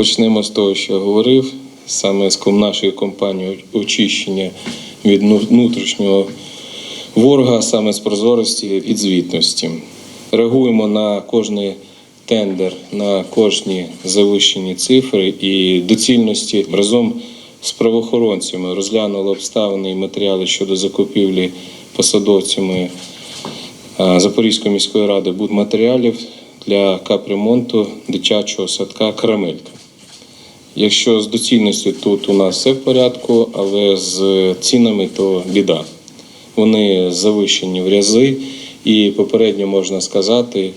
Почнемо з того, що я говорив, саме з нашою компанією очищення від ну- внутрішнього ворога, саме з прозорості від звітності. Реагуємо на кожний тендер, на кожні завищені цифри і доцільності разом з правоохоронцями розглянули обставини і матеріали щодо закупівлі посадовцями Запорізької міської ради будматеріалів для капремонту дитячого садка Карамелька. Якщо з доцільністю тут у нас все в порядку, але з цінами то біда. Вони завищені в рязи, і попередньо можна сказати,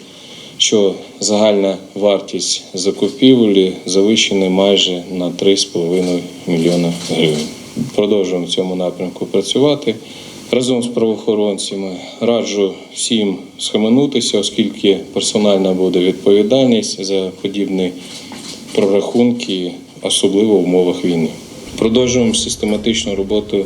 що загальна вартість закупівлі завищена майже на 3,5 мільйона гривень. Продовжуємо в цьому напрямку працювати разом з правоохоронцями. Раджу всім схаменутися, оскільки персональна буде відповідальність за подібні прорахунки, особливо в умовах війни. Продовжуємо систематичну роботу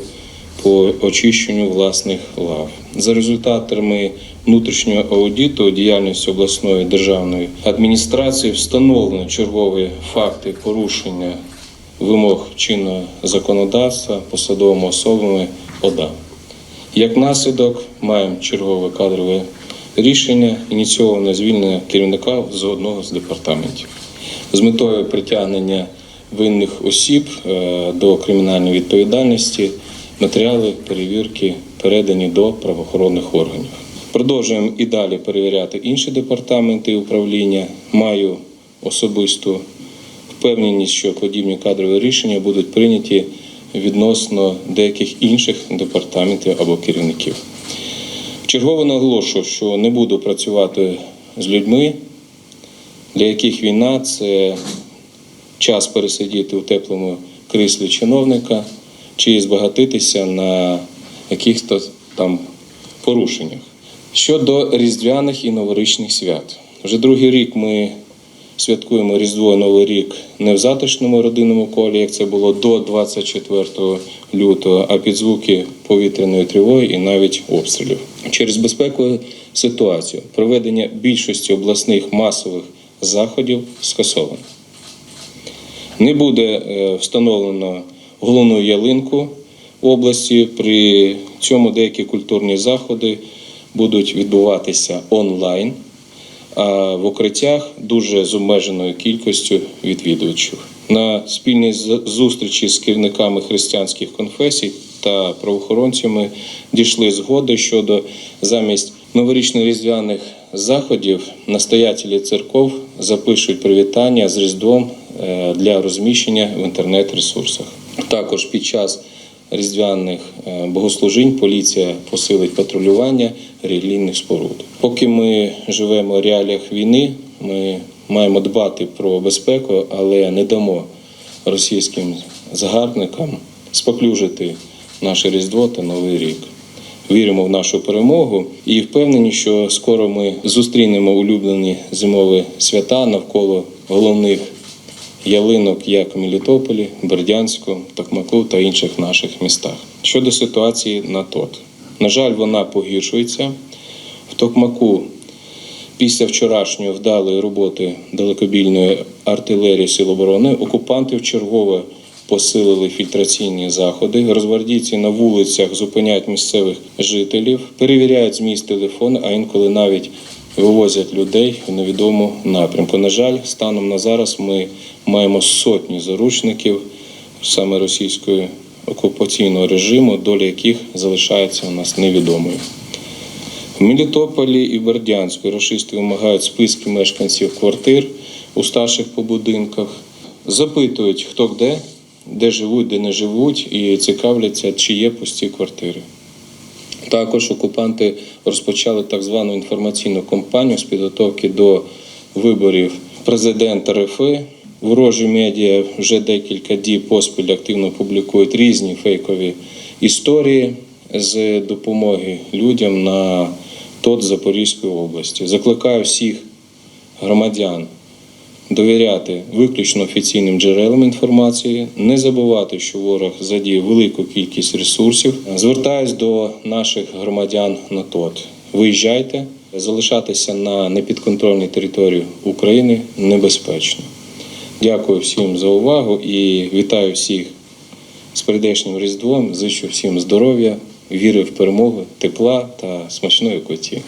по очищенню власних лав. За результатами внутрішнього аудиту діяльності обласної державної адміністрації встановлено чергові факти порушення вимог чинного законодавства посадовими особами ОДА. Як наслідок маємо чергове кадрове рішення, ініційоване звільнення керівника з одного з департаментів з метою притягнення винних осіб е, до кримінальної відповідальності. Матеріали перевірки передані до правоохоронних органів. Продовжуємо і далі перевіряти інші департаменти управління. Маю особисту впевненість, що подібні кадрові рішення будуть прийняті відносно деяких інших департаментів або керівників. Чергово наголошую, що не буду працювати з людьми, для яких війна це час пересидіти у теплому кріслі чиновника чи збагатитися на якихось там порушеннях. Щодо різдвяних і новорічних свят, вже другий рік ми святкуємо Різдво Новий рік не в затишному родинному колі, як це було до 24 лютого, а під звуки повітряної тривоги і навіть обстрілів. Через безпекову ситуацію проведення більшості обласних масових заходів скасовано. Не буде е, встановлено головну ялинку області. При цьому деякі культурні заходи будуть відбуватися онлайн, а в укриттях дуже з обмеженою кількістю відвідувачів. На спільній зустрічі з керівниками християнських конфесій та правоохоронцями дійшли згоди щодо замість новорічно-різдвяних заходів настоятелі церков запишуть привітання з Різдвом е, для розміщення в інтернет-ресурсах. Також під час різдвяних е, богослужінь поліція посилить патрулювання релігійних споруд. Поки ми живемо в реаліях війни, ми маємо дбати про безпеку, але не дамо російським загарбникам споплюжити наше Різдво та Новий рік. Віримо в нашу перемогу і впевнені, що скоро ми зустрінемо улюблені зимові свята навколо головних ялинок, як в Мелітополі, Бердянську, Токмаку та інших наших містах. Щодо ситуації на ТОТ, на жаль, вона погіршується. В Токмаку після вчорашньої вдалої роботи далекобійної артилерії Сил оборони окупанти вчергове посилили фільтраційні заходи. Розгвардійці на вулицях зупиняють місцевих жителів, перевіряють зміст телефону, а інколи навіть вивозять людей в невідому напрямку. На жаль, станом на зараз ми маємо сотні заручників саме російського окупаційного режиму, доля яких залишається у нас невідомою. В Мелітополі і Бердянську рашисти вимагають списки мешканців квартир у старших по будинках, запитують, хто де, де живуть, де не живуть, і цікавляться, чи є пусті квартири. Також окупанти розпочали так звану інформаційну кампанію з підготовки до виборів президента РФ. Ворожі медіа вже декілька діб поспіль активно публікують різні фейкові історії з допомоги людям на ТОТ Запорізької області. Закликаю всіх громадян довіряти виключно офіційним джерелам інформації, не забувати, що ворог задіє велику кількість ресурсів. Звертаюсь до наших громадян на ТОТ. Виїжджайте, залишатися на непідконтрольній території України небезпечно. Дякую всім за увагу і вітаю всіх з прийдешнім Різдвом. Зичу всім здоров'я, віри в перемогу, тепла та смачної коті.